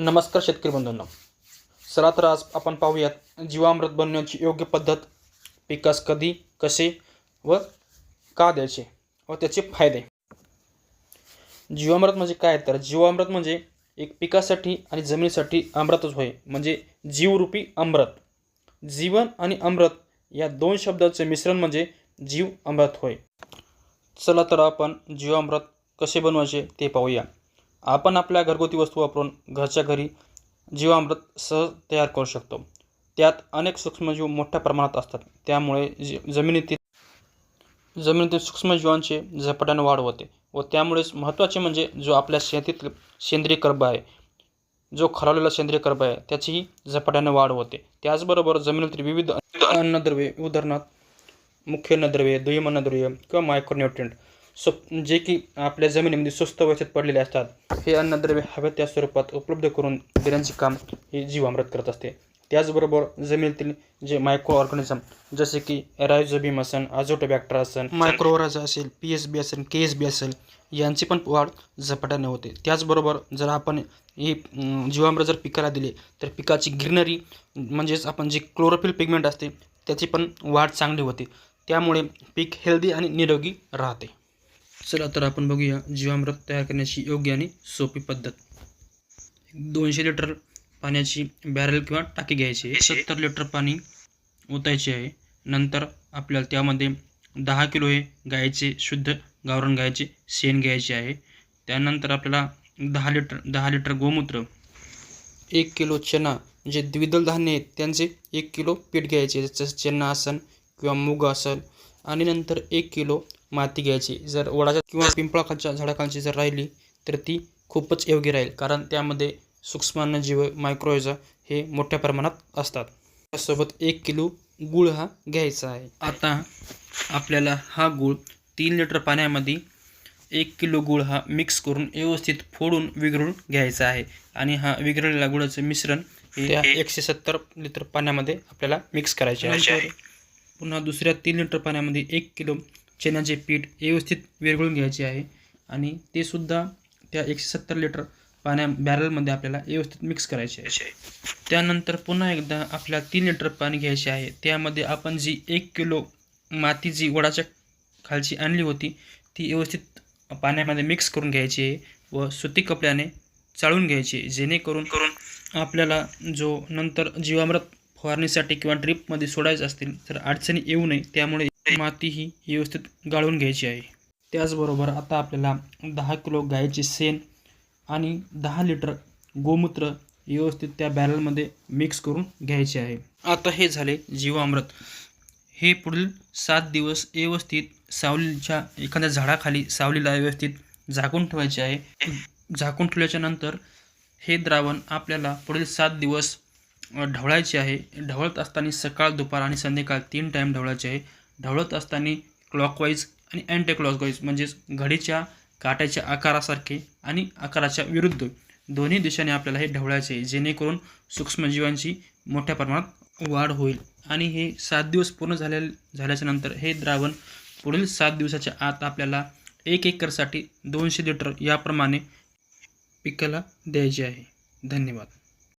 नमस्कार शेतकरी बंधूंना. चला तर आज आपण पाहूयात जीवामृत बनवण्याची योग्य पद्धत पिकास कधी कसे व का द्यायचे व त्याचे फायदे. जीवामृत म्हणजे काय? तर जीवामृत म्हणजे एक पिकासाठी आणि जमिनीसाठी अमृतच होय. म्हणजे जीवरूपी अमृत. जीवन आणि अमृत या दोन शब्दाचे मिश्रण म्हणजे जीव अमृत होय. चला तर आपण जीवामृत कसे बनवायचे ते पाहूया. आपण आपल्या घरगुती वस्तू वापरून घरच्या घरी जीवामृत सहज तयार करू शकतो. त्यात अनेक सूक्ष्मजीव मोठ्या प्रमाणात असतात. त्यामुळे जी जमिनीतील जमिनीतील सूक्ष्मजीवांचे झपाट्याने वाढ होते व त्यामुळेच महत्त्वाचे म्हणजे जो आपल्या शेतीतील सेंद्रिय कर्ब आहे जो खरावलेला सेंद्रिय कर्ब आहे त्याचीही झपाट्याने वाढ होते. त्याचबरोबर जमिनीतील विविध अन्नद्रव्ये उदाहरणार्थ मुख्य अन्नद्रव्ये दुय्यम अन्नद्रव्य किंवा मायक्रोन्युट्रिएंट सु जे की आपल्या जमिनीमध्ये स्वस्त अवस्थेत पडलेले असतात हे अन्नद्रव्ये हव्या त्या स्वरूपात उपलब्ध करून देण्याचे काम हे जीवामृत करत असते. त्याचबरोबर जमिनीतील जे मायक्रो ऑर्गॅनिझम जसे की रायझोबिम असन आझोटोबॅक्टर असेल मायक्रोवराजा असेल पी एस बी असेल के एस बी असेल यांची पण वाढ झपाट्याने होते. त्याचबरोबर जर आपण ही जीवामृत जर पिकाला दिले तर पिकाची ग्रीनरी म्हणजेच आपण जी क्लोरोफिल पिगमेंट असते त्याची पण वाढ चांगली होते. त्यामुळे पीक हेल्दी आणि निरोगी राहते. चला तर आपण बघूया जीवामृत तयार करण्याची योग्य आणि सोपी पद्धत. दोनशे लिटर पाण्याची बॅरल किंवा टाकी घ्यायची आहे. सत्तर लिटर पाणी ओतायचे आहे. नंतर आपल्याला त्यामध्ये दहा किलो हे गायचे शुद्ध गावरान गायचे शेण घ्यायचे आहे. त्यानंतर आपल्याला दहा लिटर दहा लिटर गोमूत्र एक किलो चना जे द्विदल धान्य आहेत त्यांचे एक किलो पीठ घ्यायचे जसं चना असन किंवा मूग असेल आणि नंतर एक किलो माती घ्यायची. जर वडाच्या किंवा पिंपळाखालच्या झाडाखालची जर राहिली तर ती खूपच योग्य राहील. कारण त्यामध्ये सूक्ष्मान्नजीव मायक्रोइजा हे मोठ्या प्रमाणात असतात. त्यासोबत एक किलो गूळ हा घ्यायचा आहे. आता आपल्याला हा गूळ तीन लिटर पाण्यामध्ये एक किलो गूळ हा मिक्स करून व्यवस्थित फोडून विघळून घ्यायचा आहे. आणि हा विघळलेला गुळाचं मिश्रण हे एकशे सत्तर लिटर पाण्यामध्ये आपल्याला मिक्स करायचे आहे. पुन्हा दुसऱ्या तीन लिटर पाण्यामध्ये एक किलो चण्याचे पीठ व्यवस्थित विरघळून घ्यायचे आहे. आणि ते सुद्धा त्या एकशे सत्तर लिटर पाण्या बॅरलमध्ये आपल्याला व्यवस्थित मिक्स करायचे आहे. त्यानंतर पुन्हा एकदा आपल्याला तीन लिटर पाणी घ्यायचे आहे. त्यामध्ये आपण जी एक किलो माती जी वडाच्या खालची आणली होती ती व्यवस्थित पाण्यामध्ये मिक्स करून घ्यायची आहे व सुती कपड्याने चाळून घ्यायची आहे. जेणेकरून करून आपल्याला जो नंतर जीवामृत फवारणीसाठी किंवा ड्रिपमध्ये सोडायचं असतील तर अडचणी येऊ नये. त्यामुळे माती ही व्यवस्थित गाळून घ्यायची आहे. त्याचबरोबर आता आपल्याला दहा किलो गायचे शेण आणि दहा लिटर गोमूत्र व्यवस्थित त्या बॅरलमध्ये मिक्स करून घ्यायचे आहे. आता हे झाले जीवामृत. हे पुढील सात दिवस व्यवस्थित सावलीच्या एखाद्या झाडाखाली सावलीला व्यवस्थित झाकून ठेवायचे आहे. झाकून ठेवल्याच्या नंतर हे द्रावण आपल्याला पुढील सात दिवस ढवळायचे आहे. ढवळत असताना सकाळ दुपार आणि संध्याकाळ तीन टाईम ढवळायचे आहे. ढवळत असताना क्लॉकवाईज आणि अँटी क्लॉकवाईज म्हणजेच घडीच्या काट्याच्या आकारासारखे आणि आकाराच्या विरुद्ध दोन्ही दिशेने आपल्याला हे ढवळायचे आहे. जेणेकरून सूक्ष्मजीवांची मोठ्या प्रमाणात वाढ होईल. आणि हे सात दिवस पूर्ण झाले झाल्याच्यानंतर हे द्रावण पुढील सात दिवसाच्या आत आपल्याला एक एकरसाठी दोनशे लिटर याप्रमाणे पिकाला द्यायचे आहे. धन्यवाद.